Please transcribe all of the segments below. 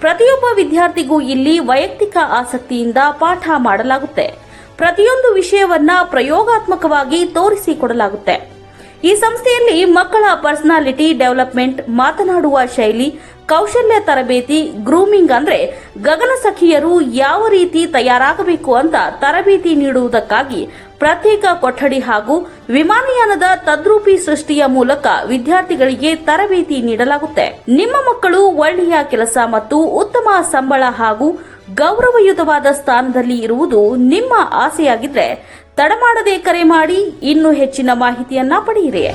ಪ್ರತಿಯೊಬ್ಬ ವಿದ್ಯಾರ್ಥಿಗೂ ಇಲ್ಲಿ ವೈಯಕ್ತಿಕ ಆಸಕ್ತಿಯಿಂದ ಪಾಠ ಮಾಡಲಾಗುತ್ತೆ. ಪ್ರತಿಯೊಂದು ವಿಷಯವನ್ನ ಪ್ರಯೋಗಾತ್ಮಕವಾಗಿ ತೋರಿಸಿಕೊಡಲಾಗುತ್ತೆ. ಈ ಸಂಸ್ಥೆಯಲ್ಲಿ ಮಕ್ಕಳ ಪರ್ಸನಾಲಿಟಿ ಡೆವಲಪ್ಮೆಂಟ್, ಮಾತನಾಡುವ ಶೈಲಿ ಕೌಶಲ್ಯ ತರಬೇತಿ ಗ್ರೂಮಿಂಗ್ ಅಂದ್ರೆ ಗಗನಸಖಿಯರು ಯಾವ ರೀತಿ ತಯಾರಾಗಬೇಕು ಅಂತ ತರಬೇತಿ ನೀಡುವುದಕ್ಕಾಗಿ ಪ್ರತ್ಯೇಕ ಕೊಠಡಿ ಹಾಗೂ ವಿಮಾನಯಾನದ ತದ್ರೂಪಿ ಸೃಷ್ಟಿಯ ಮೂಲಕ ವಿದ್ಯಾರ್ಥಿಗಳಿಗೆ ತರಬೇತಿ ನೀಡಲಾಗುತ್ತೆ. ನಿಮ್ಮ ಮಕ್ಕಳು ಒಳ್ಳೆಯ ಕೆಲಸ ಮತ್ತು ಉತ್ತಮ ಸಂಬಳ ಹಾಗೂ ಗೌರವಯುತವಾದ ಸ್ಥಾನದಲ್ಲಿ ಇರುವುದು ನಿಮ್ಮ ಆಸೆಯಾಗಿದ್ರೆ ತಡಮಾಡದೆ ಕರೆ ಮಾಡಿ ಇನ್ನೂ ಹೆಚ್ಚಿನ ಮಾಹಿತಿಯನ್ನ ಪಡೆಯಿರಿ.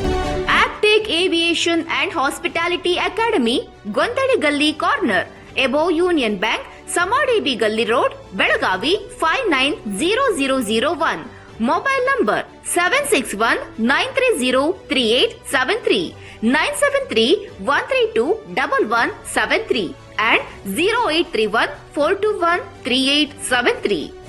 Aviation and Hospitality Academy, Gondaligully Corner, above Union Bank, Samadib Gully Road, Belagavi 590001. Mobile number 761-930-3873, and 0831-421-3873.